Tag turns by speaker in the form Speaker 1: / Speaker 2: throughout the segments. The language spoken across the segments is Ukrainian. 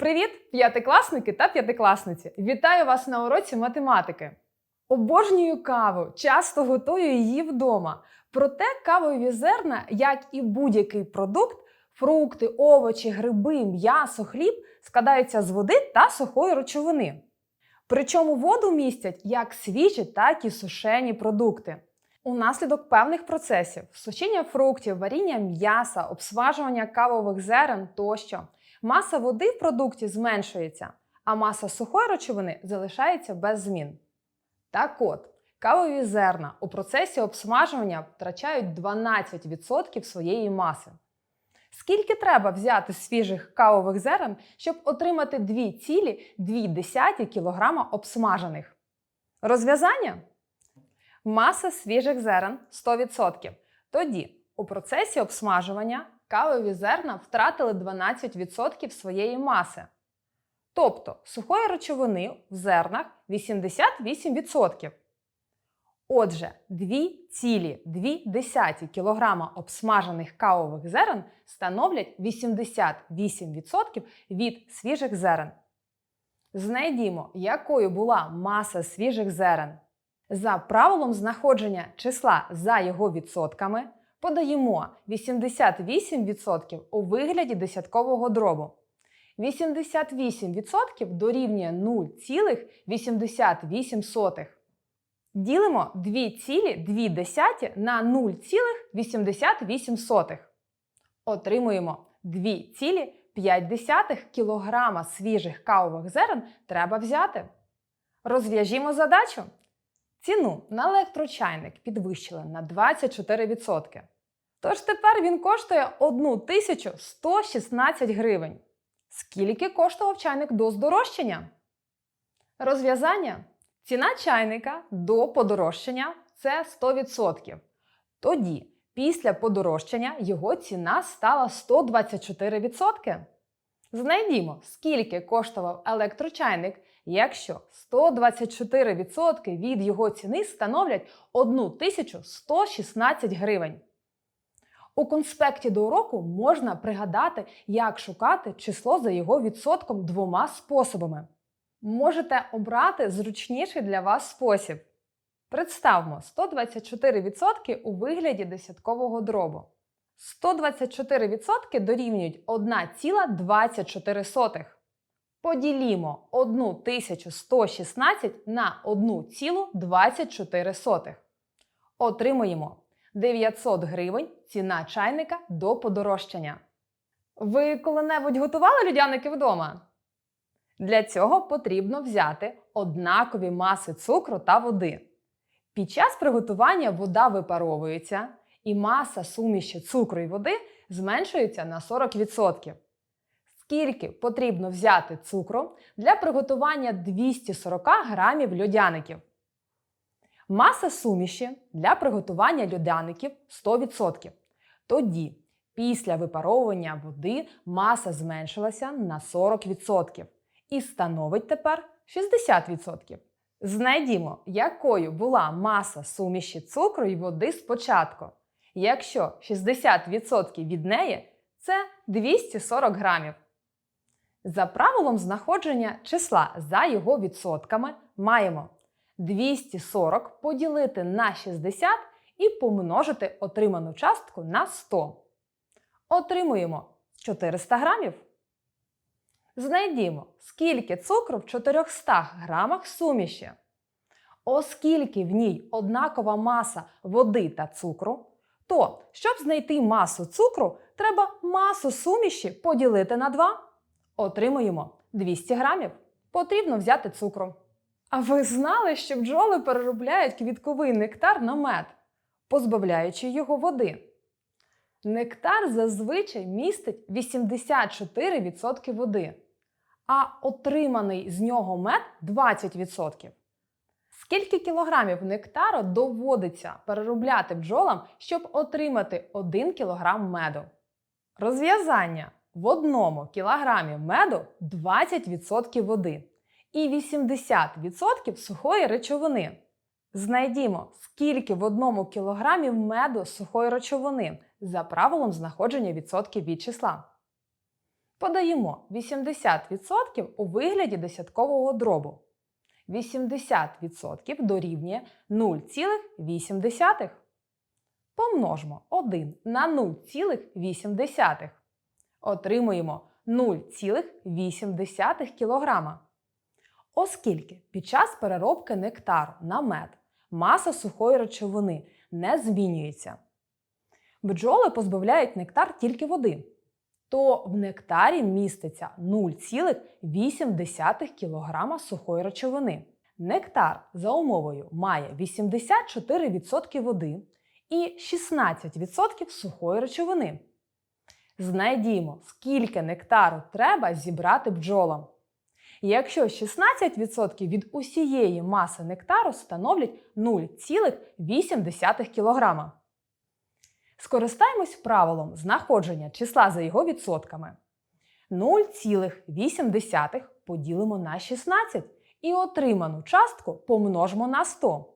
Speaker 1: Привіт, п'ятикласники та п'ятикласниці! Вітаю вас на уроці математики. Обожнюю каву, часто готую її вдома. Проте кавові зерна, як і будь-який продукт, фрукти, овочі, гриби, м'ясо, хліб складаються з води та сухої речовини. Причому воду містять як свіжі, так і сушені продукти. Унаслідок певних процесів сушіння фруктів, варіння м'яса, обсмажування кавових зерен тощо. Маса води в продукті зменшується, а маса сухої речовини залишається без змін. Так от, кавові зерна у процесі обсмажування втрачають 12% своєї маси. Скільки треба взяти свіжих кавових зерен, щоб отримати 2,2 кг обсмажених? Розв'язання? Маса свіжих зерен 100%. Тоді у процесі обсмажування кавові зерна втратили 12% своєї маси. Тобто сухої речовини в зернах 88%. Отже, 2,2 кг обсмажених кавових зерен становлять 88% від свіжих зерен. Знайдімо, якою була маса свіжих зерен. За правилом знаходження числа за його відсотками подаємо 88% у вигляді десяткового дробу. 88% дорівнює 0,88. Ділимо 2,2 на 0,88. Отримуємо 2,5 кг свіжих кавових зерен треба взяти. Розв'яжімо задачу. Ціну на електрочайник підвищили на 24%. Тож тепер він коштує 1116 гривень. Скільки коштував чайник до здорожчання? Розв'язання. Ціна чайника до подорожчання це 100%. Тоді, після подорожчання, його ціна стала 124%. Знайдімо, скільки коштував електрочайник, якщо 124% від його ціни становлять 1116 гривень. У конспекті до уроку можна пригадати, як шукати число за його відсотком двома способами. Можете обрати зручніший для вас спосіб. Представмо 124% у вигляді десяткового дробу. 124% дорівнюють 1,24. Поділімо 1116 на 1,24. Отримуємо 900 гривень ціна чайника до подорожчання. Ви коли-небудь готували людяники вдома? Для цього потрібно взяти однакові маси цукру та води. Під час приготування вода випаровується і маса суміші цукру і води зменшується на 40%. Скільки потрібно взяти цукру для приготування 240 грамів льодяників? Маса суміші для приготування льодяників 100%. Тоді, після випаровування води маса зменшилася на 40% і становить тепер 60%. Знайдімо, якою була маса суміші цукру і води спочатку. Якщо 60% від неї це 240 грамів. За правилом знаходження числа за його відсотками маємо 240 поділити на 60 і помножити отриману частку на 100. Отримуємо 400 грамів. Знайдімо, скільки цукру в 400 грамах суміші. Оскільки в ній однакова маса води та цукру, то, щоб знайти масу цукру, треба масу суміші поділити на 2. Отримуємо 200 грамів. Потрібно взяти цукру. А ви знали, що бджоли переробляють квітковий нектар на мед, позбавляючи його води? Нектар зазвичай містить 84% води, а отриманий з нього мед 20%. Скільки кілограмів нектару доводиться переробляти бджолам, щоб отримати 1 кілограм меду? Розв'язання в одному кілограмі меду 20% води і 80% сухої речовини. Знайдімо, скільки в одному кілограмі меду сухої речовини за правилом знаходження відсотків від числа. Подаємо 80% у вигляді десяткового дробу. 80% дорівнює 0,8. Помножмо 1 на 0,8. Отримуємо 0,8 кг. Оскільки під час переробки нектару на мед маса сухої речовини не змінюється, бджоли позбавляють нектар тільки води, то в нектарі міститься 0,8 кг сухої речовини. Нектар за умовою має 84% води і 16% сухої речовини. Знайдімо, скільки нектару треба зібрати бджолам. Якщо 16% від усієї маси нектару становлять 0,8 кг. Скористаємось правилом знаходження числа за його відсотками. 0,8 поділимо на 16 і отриману частку помножимо на 100.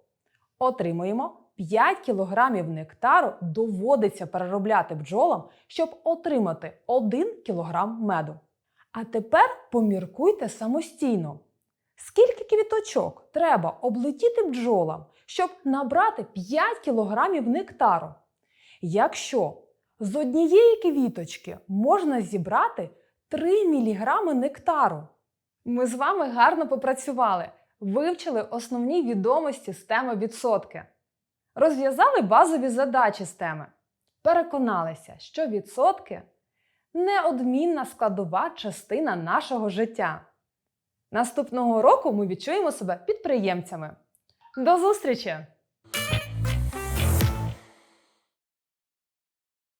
Speaker 1: Отримуємо 5 кг нектару доводиться переробляти бджолам, щоб отримати 1 кг меду. А тепер поміркуйте самостійно. Скільки квіточок треба облетіти бджолам, щоб набрати 5 кг нектару? Якщо з однієї квіточки можна зібрати 3 мг нектару. Ми з вами гарно попрацювали, вивчили основні відомості з теми відсотки, розв'язали базові задачі з теми, переконалися, що відсотки неодмінна складова частина нашого життя. Наступного року ми відчуємо себе підприємцями. До зустрічі!